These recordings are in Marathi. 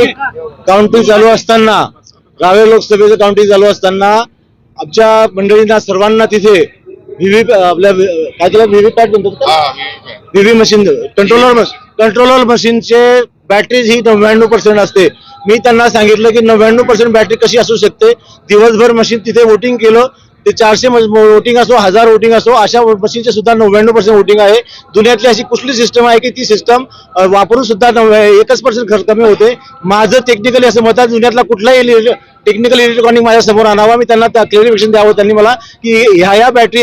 काउंटिंग चालू असताना रावे लोकसभेचं काउंटिंग चालू असताना आमच्या मंडळींना सर्वांना तिथे व्हीव्ही आपल्या काय त्याला व्हीव्ही पॅट म्हणतात का? VV machine controller machine controller मशीनचे बॅटरी ही नव्याण्णव पर्सेंट असते. मी त्यांना सांगितलं की नव्याण्णव पर्सेंट बॅटरी कशी असू शकते? दिवसभर मशीन तिथे वोटिंग केलं ते चारशे वोटिंग असो हजार वोटिंग असो अशा मशीनचे सुद्धा नव्याण्णव पर्सेंट वोटिंग आहे. दुनियातली अशी कुठली सिस्टम आहे की ती सिस्टम वापरून सुद्धा एकच पर्सेंट खर्च कमी होते. माझं टेक्निकली असं मत आहे दुनियातला कुठलाही टेक्निकल इलेक्ट्रॉनिक माझ्यासमोर आणावा. मी त्यांना क्लिअरिफिकेशन द्यावं. त्यांनी मला की ह्या ह्या बॅटरी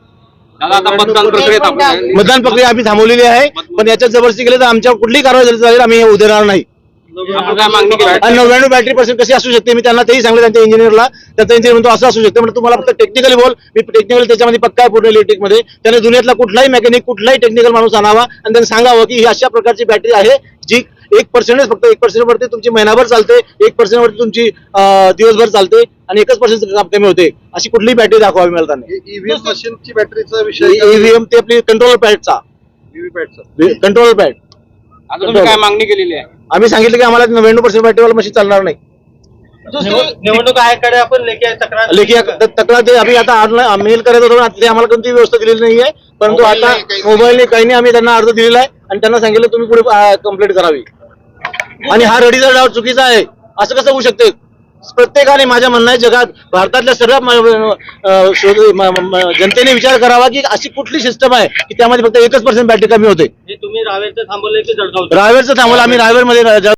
दादा आता मतदान प्रक्रियेत आपण मतदान प्रक्रिया आम्ही थांबवलेली आहे. पण याच्यात जबरदस्ती केली तर आमच्यावर कुठलीही कारवाई झाली आम्ही हे नाही. आपण काय मागणी केली? आणि नव्याण्णव बॅटरी पर्सेंट कशी असू शकते? मी त्यांना तेही सांगितलं त्यांच्या इंजिनियरला त्यांचा इंजिनियर म्हणतो असं असू शकते. म्हणजे तुम्हाला फक्त टेक्निकली बोल. मी टेक्निकल त्याच्यामध्ये पक्का पूर्ण इलेक्ट्रिकमध्ये. त्याने दुनियातला कुठलाही मेकॅनिक कुठलाही टेक्निकल माणूस आणावा आणि त्यांनी सांगावं की ही अशा प्रकारची बॅटरी आहे जी एक पर्सेंटच फक्त एक पर्सेंट वरती तुमची महिनाभर चालते एक पर्सेंट वरती तुमची दिवसभर चालते आणि एकच पर्सेंट काम कमी होते अशी कुठलीही बॅटरी दाखवावी मला त्यांनी ईव्हीएम मशीनची बॅटरीचा विषय ईव्हीएम ते आपली कंट्रोलर पॅडचा कंट्रोलर पॅड आता तुम्ही काय मागणी केलेली आहे? आम्ही सांगितलं की आम्हाला नव्याण्णव पर्सेंट बॅटरीवाला मशीन चालणार नाही. निवडणूक आयोगाकडे आपण लेखी तक्रार लेखी त- तक्रार ते आम्ही आता ऑनलाईन मेल करत होतो आता ते आम्हाला कोणती व्यवस्था दिलेली नाहीये. परंतु आता मोबाईलने काही नाही. आम्ही त्यांना अर्ज दिलेला आहे आणि त्यांना सांगितलं तुम्ही पुढे कंप्लेंट करावी. आणि हा रडीचा डाव चुकीचा आहे. असं कसं होऊ शकते? प्रत्येकाने माझ्या म्हणणं आहे जगात भारतातल्या सर्व जनतेने विचार करावा की अशी कुठली सिस्टम आहे की त्यामध्ये फक्त एकच पर्सेंट बॅटरी कमी होते. तुम्ही रावेचं थांबवलंय की जळगाव रायवेरचं थांबवलं. आम्ही रायवेरमध्ये